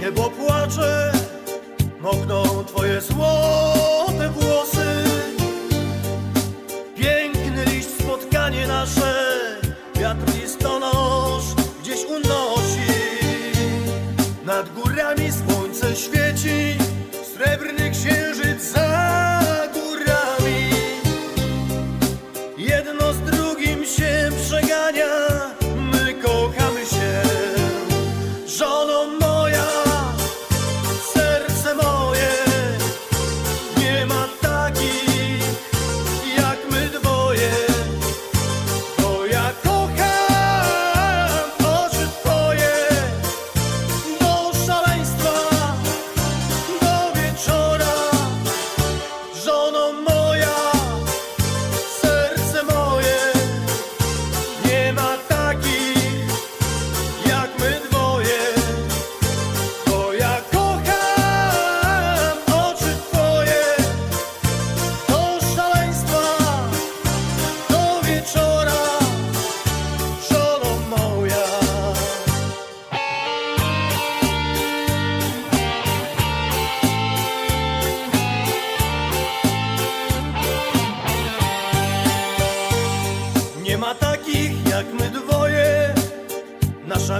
niebo płacze, mokną twoje złote włosy. Piękny liść, spotkanie nasze, wiatr listonosz gdzieś unosi. Nad górami słońce świeci, srebrny księżyc za górami. Jedno z drugim się przegania, my kochamy się, żoną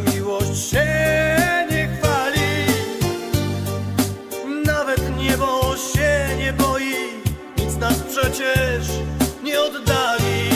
miłość się nie chwali. Nawet niebo się nie boi, nic nas przecież nie oddali.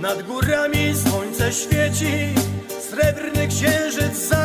Nad górami słońce świeci, srebrny księżyc za